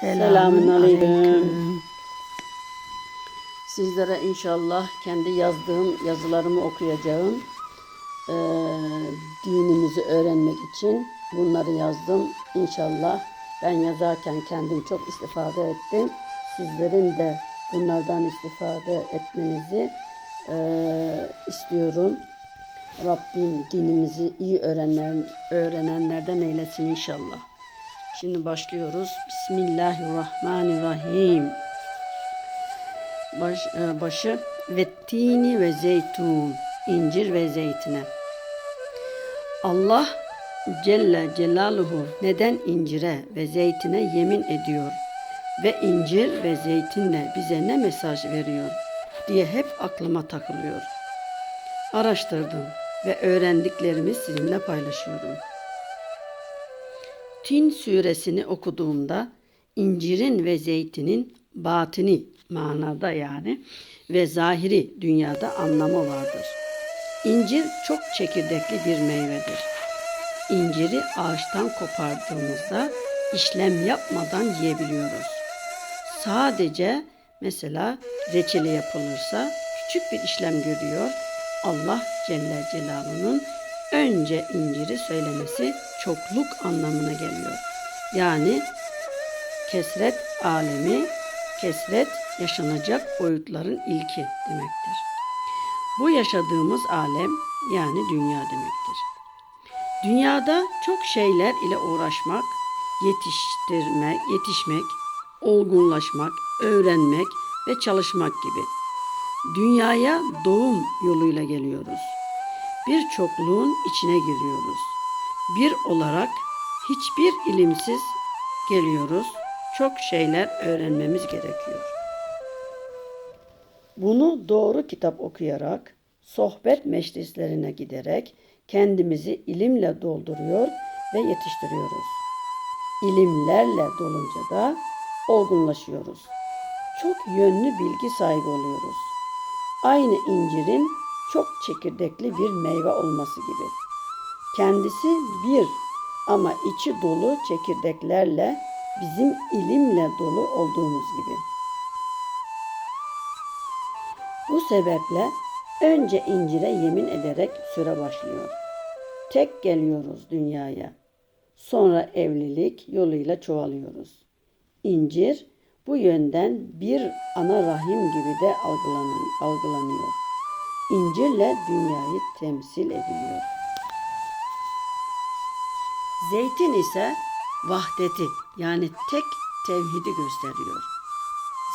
Selamun aleyküm. Sizlere inşallah kendi yazdığım yazılarımı okuyacağım. Ee, dinimizi öğrenmek için bunları yazdım. İnşallah ben yazarken kendim çok istifade ettim. Sizlerin de bunlardan istifade etmenizi eee, istiyorum. Rabbim dinimizi iyi öğrenen, öğrenenlerden eylesin inşallah. Şimdi başlıyoruz. Bismillahirrahmanirrahim. Baş, e, başı ve tini ve zeytun, incir ve zeytine. Allah Celle Celaluhu neden incire ve zeytine yemin ediyor ve incir ve zeytinle bize ne mesaj veriyor diye hep aklıma takılıyor. Araştırdım ve öğrendiklerimi sizinle paylaşıyorum. Tin suresini okuduğumda incirin ve zeytinin batini manada yani ve zahiri dünyada anlamı vardır. İncir çok çekirdekli bir meyvedir. İnciri ağaçtan kopardığımızda işlem yapmadan yiyebiliyoruz. Sadece mesela reçeli yapılırsa küçük bir işlem görüyor. Allah Celle Celaluhu'nun önce inciri söylemesi çokluk anlamına geliyor. Yani kesret alemi, kesret yaşanacak boyutların ilki demektir. Bu yaşadığımız alem yani dünya demektir. Dünyada çok şeyler ile uğraşmak, yetiştirmek, yetişmek, olgunlaşmak, öğrenmek ve çalışmak gibi. Dünyaya doğum yoluyla geliyoruz. Bir çokluğun içine giriyoruz. Bir olarak hiçbir ilimsiz geliyoruz. Çok şeyler öğrenmemiz gerekiyor. Bunu doğru kitap okuyarak, sohbet meclislerine giderek kendimizi ilimle dolduruyor ve yetiştiriyoruz. İlimlerle dolunca da olgunlaşıyoruz. Çok yönlü bilgi sahibi oluyoruz. Aynı incirin çok çekirdekli bir meyve olması gibi. Kendisi bir ama içi dolu çekirdeklerle bizim ilimle dolu olduğumuz gibi. Bu sebeple önce incire yemin ederek süre başlıyor. Tek geliyoruz dünyaya. Sonra evlilik yoluyla çoğalıyoruz. İncir bu yönden bir ana rahim gibi de algılanıyor. İncirle dünyayı temsil ediliyor. Zeytin ise vahdeti yani tek tevhidi gösteriyor.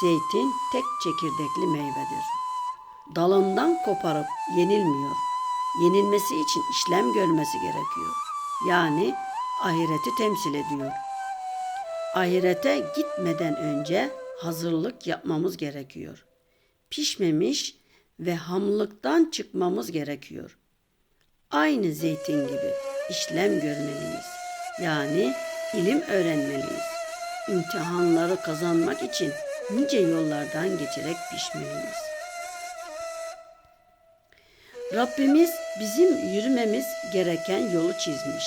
Zeytin tek çekirdekli meyvedir. Dalından koparıp yenilmiyor. Yenilmesi için işlem görmesi gerekiyor. Yani ahireti temsil ediyor. Ahirete gitmeden önce hazırlık yapmamız gerekiyor. Pişmemiş ve hamlıktan çıkmamız gerekiyor. Aynı zeytin gibi işlem görmeliyiz. Yani ilim öğrenmeliyiz. İmtihanları kazanmak için nice yollardan geçerek pişmeliyiz. Rabbimiz bizim yürümemiz gereken yolu çizmiş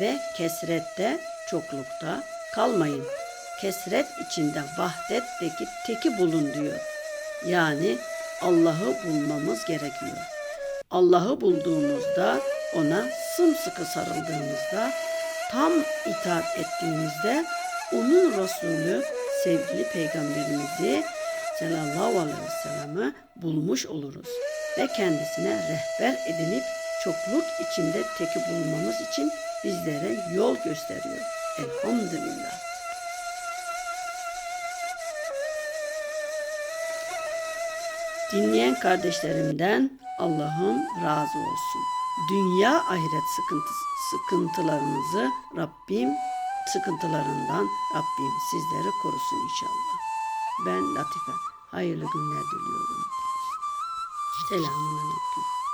ve kesrette, çoklukta kalmayın. Kesret içinde vahdetteki teki bulun diyor. Yani Allah'ı bulmamız gerekiyor. Allah'ı bulduğumuzda, ona sımsıkı sarıldığımızda, tam itaat ettiğimizde onun Resulü sevgili peygamberimizi sallallahu aleyhi ve sellem'i bulmuş oluruz ve kendisine rehber edinip çokluk içinde teki bulmamız için bizlere yol gösteriyor. Elhamdülillah. Dinleyen kardeşlerimden Allah'ım razı olsun. Dünya ahiret sıkıntısı, sıkıntılarınızı Rabbim sıkıntılarından Rabbim sizleri korusun inşallah. Ben Latife. Hayırlı günler diliyorum. Selamun Aleyküm.